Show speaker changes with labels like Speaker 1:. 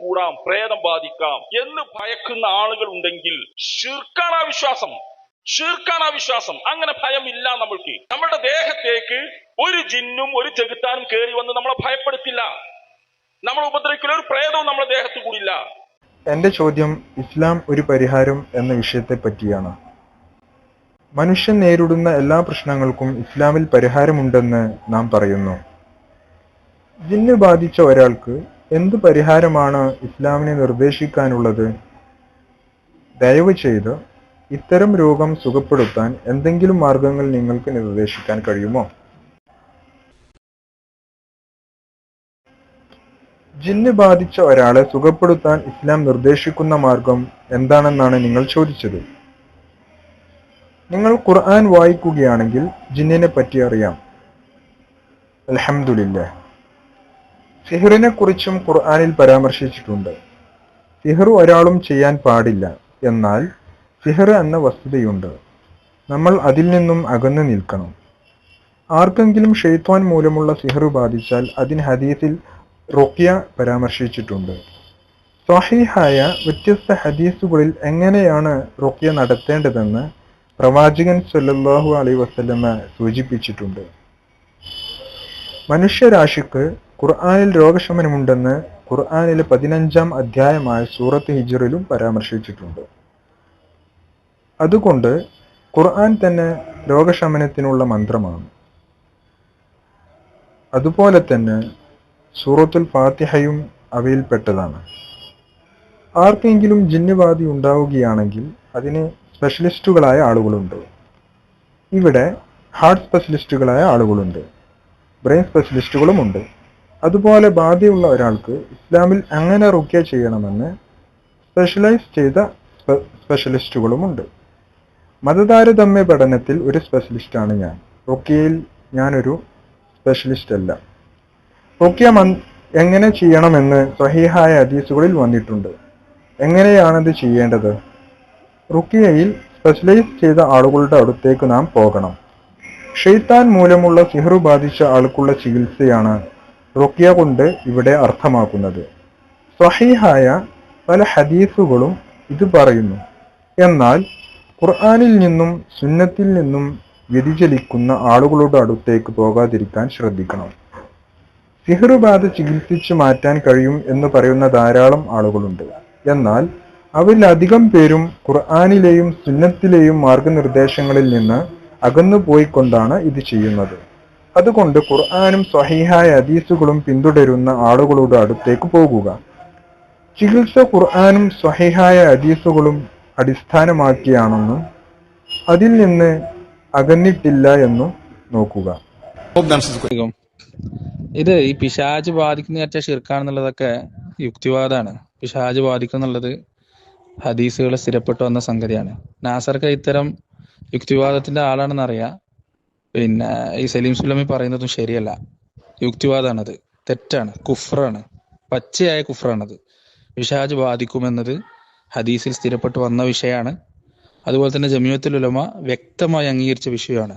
Speaker 1: കൂടാം പ്രേതം ബാധിക്കാം എന്ന് ഭയക്കുന്ന ആളുകൾ ഉണ്ടെങ്കിൽ ശിർക്കാണ് ആ വിശ്വാസം. ഷിർക്കാണ് ആ വിശ്വാസം. അങ്ങനെ ഭയമില്ല നമ്മൾക്ക്. നമ്മുടെ ദേഹത്തേക്ക് ഒരു ജിന്നും ഒരു ചെകുത്താനും കയറി വന്ന് നമ്മളെ ഭയപ്പെടുത്തില്ല. നമ്മൾ ഉപദ്രവിക്കുന്ന ഒരു പ്രേതവും നമ്മുടെ ദേഹത്ത് കൂടില്ല.
Speaker 2: എന്റെ ചോദ്യം ഇസ്ലാം ഒരു പരിഹാരം എന്ന വിഷയത്തെ പറ്റിയാണ്. മനുഷ്യൻ നേരിടുന്ന എല്ലാ പ്രശ്നങ്ങൾക്കും ഇസ്ലാമിൽ പരിഹാരമുണ്ടെന്ന് നാം പറയുന്നു. ജിന്ന് ബാധിച്ച ഒരാൾക്ക് എന്ത് പരിഹാരമാണ് ഇസ്ലാമിനെ നിർദ്ദേശിക്കാനുള്ളത്? ദയവ് ചെയ്ത് ഇത്തരം രോഗം സുഖപ്പെടുത്താൻ എന്തെങ്കിലും മാർഗങ്ങൾ നിങ്ങൾക്ക് നിർദ്ദേശിക്കാൻ കഴിയുമോ? ജിന്ന് ബാധിച്ച ഒരാളെ സുഖപ്പെടുത്താൻ ഇസ്ലാം നിർദ്ദേശിക്കുന്ന മാർഗം എന്താണെന്നാണ് നിങ്ങൾ ചോദിച്ചത്. നിങ്ങൾ ഖുർആൻ വായിക്കുകയാണെങ്കിൽ ജിന്നിനെ പറ്റി അറിയാം. അൽഹംദുലില്ല സിഹറിനെ കുറിച്ചും ഖുർആാനിൽ പരാമർശിച്ചിട്ടുണ്ട്. സിഹർ ഒരാളും ചെയ്യാൻ പാടില്ല. എന്നാൽ സിഹർ എന്ന വസ്തുതയുണ്ട്. നമ്മൾ അതിൽ നിന്നും അകന്നു നിൽക്കണം. ആർക്കെങ്കിലും ഷെയ്ത്വാൻ മൂലമുള്ള സിഹർ ബാധിച്ചാൽ അതിന് ഹദീസിൽ റുഖ്യ പരാമർശിച്ചിട്ടുണ്ട്. സ്വഹീഹായ വ്യത്യസ്ത ഹദീസുകളിൽ എങ്ങനെയാണ് റുഖ്യ നടത്തേണ്ടതെന്ന് പ്രവാചകൻ സല്ലല്ലാഹു അലൈ വസ്ലമ സൂചിപ്പിച്ചിട്ടുണ്ട്. മനുഷ്യരാശിക്ക് ഖുർആനിൽ രോഗശമനമുണ്ടെന്ന് ഖുർആാനിലെ പതിനഞ്ചാം അധ്യായമായ സൂറത്ത് ഹിജറിലും പരാമർശിച്ചിട്ടുണ്ട്. അതുകൊണ്ട് ഖുർആൻ തന്നെ രോഗശമനത്തിനുള്ള മന്ത്രമാണ്. അതുപോലെ തന്നെ സൂറത്തുൽ ഫാത്തിഹയും അവയിൽപ്പെട്ടതാണ് ആർക്കെങ്കിലും ജിന്നുബാധി ഉണ്ടാവുകയാണെങ്കിൽ അതിന് സ്പെഷ്യലിസ്റ്റുകളായ ആളുകളുണ്ട്. ഇവിടെ ഹാർട്ട് സ്പെഷ്യലിസ്റ്റുകളായ ആളുകളുണ്ട്. ബ്രെയിൻ സ്പെഷ്യലിസ്റ്റുകളുമുണ്ട്. അതുപോലെ ബാധ്യമുള്ള ഒരാൾക്ക് ഇസ്ലാമിൽ അങ്ങനെ റുക്യ ചെയ്യണമെന്ന് സ്പെഷ്യലൈസ് ചെയ്ത സ്പെ- സ്പെഷ്യലിസ്റ്റുകളുമുണ്ട് മതതാരതമ്യ പഠനത്തിൽ ഒരു സ്പെഷ്യലിസ്റ്റാണ് ഞാൻ. റുക്യയിൽ ഞാനൊരു സ്പെഷ്യലിസ്റ്റ് അല്ല. റുക്യ മൻ- എങ്ങനെ ചെയ്യണമെന്ന് സഹീഹായ ഹദീസുകളിൽ വന്നിട്ടുണ്ട്. എങ്ങനെയാണത് ചെയ്യേണ്ടത്? റുക്കിയയിൽ സ്പെഷ്യലൈസ് ചെയ്ത ആളുകളുടെ അടുത്തേക്ക് നാം പോകണം. ഷെയ്ത്താൻ മൂലമുള്ള സിഹറു ബാധിച്ച ആൾക്കുള്ള ചികിത്സയാണ് റുക്കിയ കൊണ്ട് ഇവിടെ അർത്ഥമാക്കുന്നത്. സ്വഹീഹായ പല ഹദീസുകളും ഇത് പറയുന്നു. എന്നാൽ ഖുർആാനിൽ നിന്നും സുന്നത്തിൽ നിന്നും വ്യതിചലിക്കുന്ന ആളുകളുടെ അടുത്തേക്ക് പോകാതിരിക്കാൻ ശ്രദ്ധിക്കണം. സിഹറുബാധ ചികിത്സിച്ചു മാറ്റാൻ കഴിയും എന്ന് പറയുന്ന ധാരാളം ആളുകളുണ്ട്. എന്നാൽ അവരിൽ അധികം പേരും ഖുർആാനിലെയും സുന്നത്തിലെയും മാർഗനിർദ്ദേശങ്ങളിൽ നിന്ന് അകന്നു പോയിക്കൊണ്ടാണ് ഇത് ചെയ്യുന്നത്. അതുകൊണ്ട് ഖുർആാനും സ്വഹീഹായ ഹദീസുകളും പിന്തുടരുന്ന ആളുകളുടെ അടുത്തേക്ക് പോകുക. ചികിത്സ ഖുർആാനും സ്വഹീഹായ ഹദീസുകളും അടിസ്ഥാനമാക്കിയാണെന്നും അതിൽ നിന്ന് അകന്നിട്ടില്ല എന്നും നോക്കുക.
Speaker 3: ഇത് ഈ പിശാജ് ബാധിക്കുന്ന വെച്ചാൽ ഷിർക്കാണെന്നുള്ളതൊക്കെ യുക്തിവാദമാണ് പിശാജ് ബാധിക്കുന്നുള്ളത് ഹദീസുകൾ സ്ഥിരപ്പെട്ടു വന്ന സംഗതിയാണ്. നാസർക്ക് ഇത്തരം യുക്തിവാദത്തിന്റെ ആളാണെന്ന് അറിയാം പിന്നെ ഈ സലീം സുലമി പറയുന്നതും ശരിയല്ല. യുക്തിവാദമാണത് തെറ്റാണ്. കുഫ്രാണ് പച്ചയായ കുഫ്രാണത് വിഷാജ് ബാധിക്കുമെന്നത് ഹദീസിൽ സ്ഥിരപ്പെട്ടു വന്ന വിഷയമാണ്. അതുപോലെ തന്നെ ജമിയത്തുൽ ഉലമ വ്യക്തമായി അംഗീകരിച്ച വിഷയമാണ്.